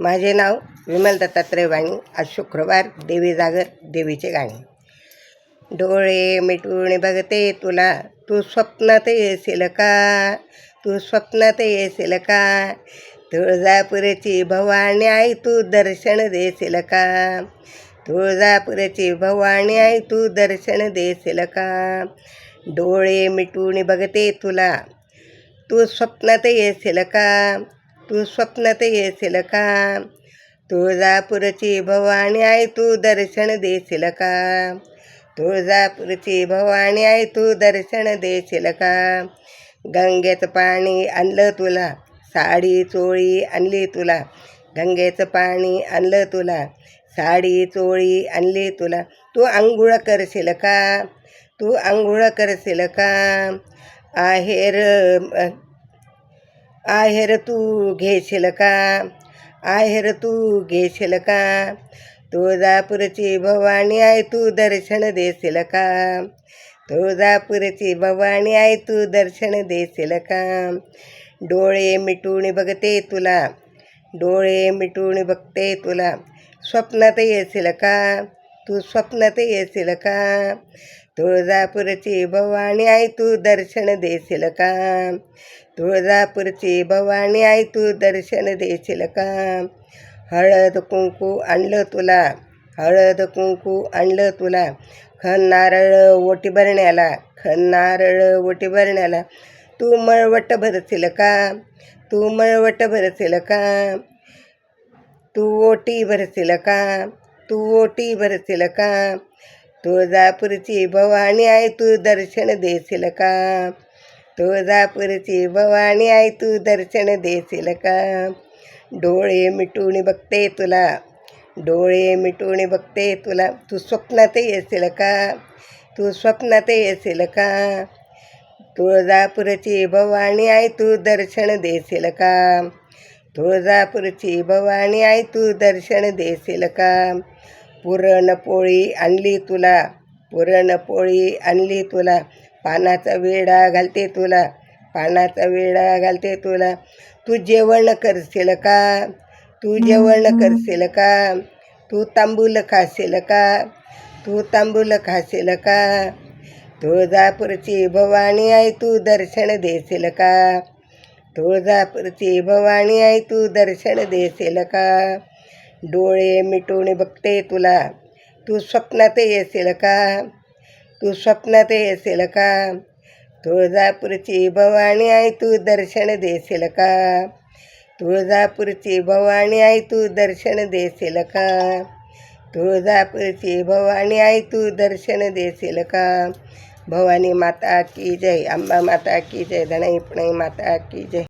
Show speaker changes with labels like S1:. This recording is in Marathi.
S1: माझे नाव विमल दत्तात्रय वाणी. आज शुक्रवार देवी जागर देवीचे गाणे. डोळे मिटून बघते तुला. तू स्वप्नात येशील का? तू स्वप्नात येशील का? तुळजापूरची भवानी आई तू दर्शन देशील का? तुळजापूरची भवानी आई तू दर्शन देशील का? डोळे मिटून बघते तुला. तू स्वप्नात येशील का? तू स्वप्नात येशील का? तुळजापूरची भवानी आई तू दर्शन देशील का? तुळजापूरची भवानी आई तू दर्शन देशील का? गंगेचं पाणी आणलं तुला साडी चोळी आणली तुला गंगेचं पाणी आणलं तुला साडी चोळी आणली तुला तू आंघोळ करशील का? तू आंघोळ करशील का? आहेर आय आहेर तू घेशील का? आहेर तू घेशील का? तुळजापूरची भवानी आय तू दर्शन देशील का? तुळजापूरची भवानी आय तू दर्शन देशील का? डोळे मिटून बघते तुला डोळे मिटून बघते तुला स्वप्नात येशील का? तू स्वप्नात येशील का? तुळजापूरची भवानी आई तू दर्शन देशील का? तुळजापूरची भवानी आई तू दर्शन देशील का? हळद कुंकू आणलं तुला हळद कुंकू आणलं तुला खण नारळ ओटी भरण्याला खण नारळ ओटी भरण्याला तू मळवट भरशील का? तू मळवट भरशील का? तू ओटी भरशील का? तू ओटी भरशील का? तुळजापूरची भवानी आई तू दर्शन देशील का? तुळजापूरची भवानी आई तू दर्शन देशील का? डोळे मिटून बघते तुला डोळे मिटून बघते तुला तू स्वप्नात येशील का? तू स्वप्नात येशील का? तुळजापूरची भवानी आई तू दर्शन देशील का? तुळजापूरची भवानी आई तू दर्शन देशील का? पुरणपोळी आणली तुला पुरणपोळी आणली तुला. पानाचा वेडा घालते तुला पानाचा वेडा घालते तुला. तू जेवण करशील का? तू जेवण करशील का? तू तांबूल खाशील का? तू तांबूल खाशील का? तुळजापूरची भवानी आई तू दर्शन देशील का? तुळजापूरची भवानी आई तू दर्शन देशील का? डोळे मिटून बघते तुला तू स्वप्नात येशील का? तू स्वप्नात येशील का? तुळजापूरची भवानी आई तू दर्शन देशील का? तुळजापूरची भवानी आई तू दर्शन देशील का? तुळजापूरची भवानी आई तू दर्शन देशील का? ભવાની માતા કી જય આંબા માતા કી જય ધણાઈ પ્રાણી માતા કી જય.